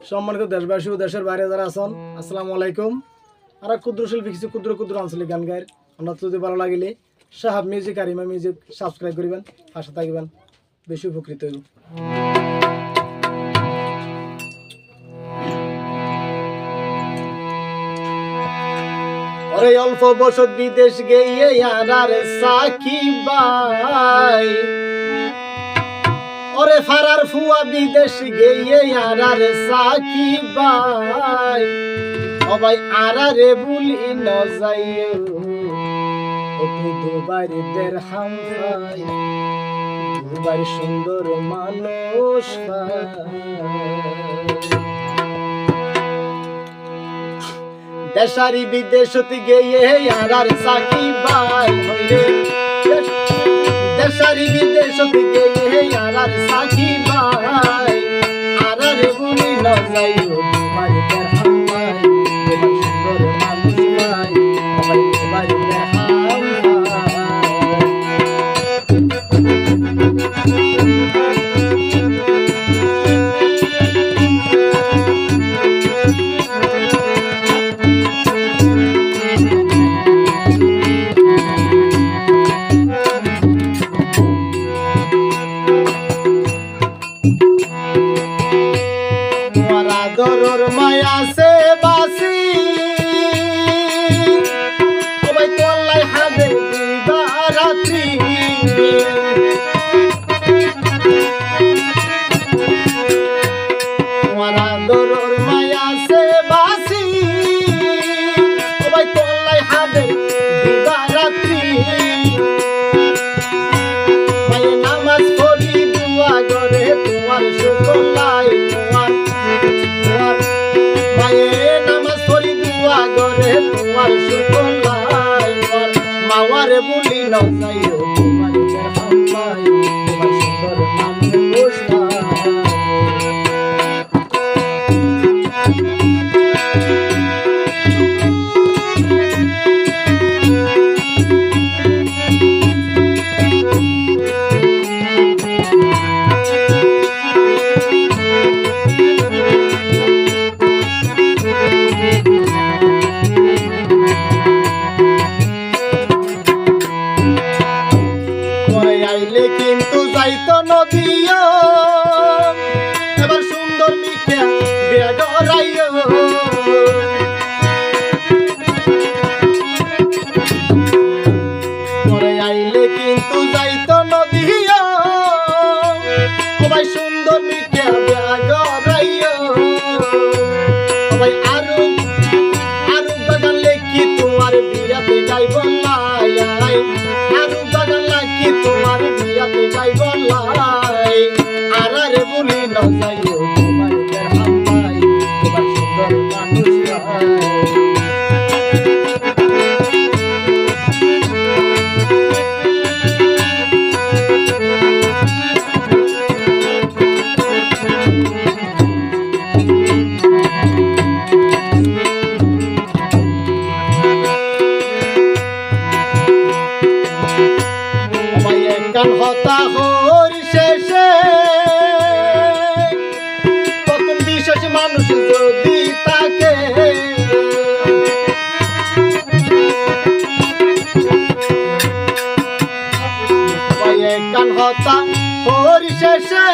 সম্মানিত দেশবাসী ও দেশের বাইরে যারা আছেন আসসালামু আলাইকুম। আর ক্ষুদ্র শিল্পী কিছু ক্ষুদ্র ক্ষুদ্র আঞ্চলিক গান গায়ের। আমরা যদি ভালো লাগিলে সাহাব মিউজিক আর ইমা মিউজিক সাবস্ক্রাইব করিবেন পাশে থাকবেন। বেশি উপকৃত হইব। ওরে অল্প বসত বিদেশ গিয়ে আর সাকি বাই ওরে ফারার ফুয়া বিদেশ গিয়ে আর সাকি বাই। সবাই আরারে বুলি ন যাইও ওকে দুবার দের হাম খাই, দুবার সুন্দর মানুষ। দেশারি বিদেশত গিয়ে আর সাকি বাই। হইরে দেশারি বিদেশত গিয়ে আর সাকি বাই আর রে বুনি আদরর মায়া সে বাসি। মাওয়ারে বলি ন সবাই আরও, আরু বাগান লেখি তোমার বিয়াতে যাইব লাই? আরু বাগান লেখি তোমার বিয়াতে যাইব লাই? আর বলি না যাইও আমায় একখান হতা হর শেষে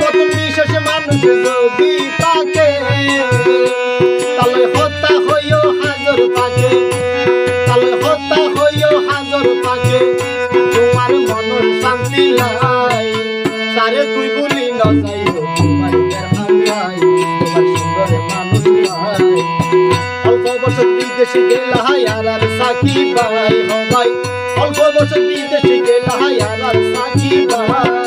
তখন বিশেষ মানুষ যদি তাকে তাহলে হতা হইও হাজার পাকে তাহলে হতা হইও হাজার পাকে তোমার মনের শান্তি লাই তারে তুই বলি ন যাইও তোমার তোমার সুন্দর মানুষ লাই অল্প গেলা আর আর সাকি বাই হবাই অল্প বছর বিদেশে গেলা আর আর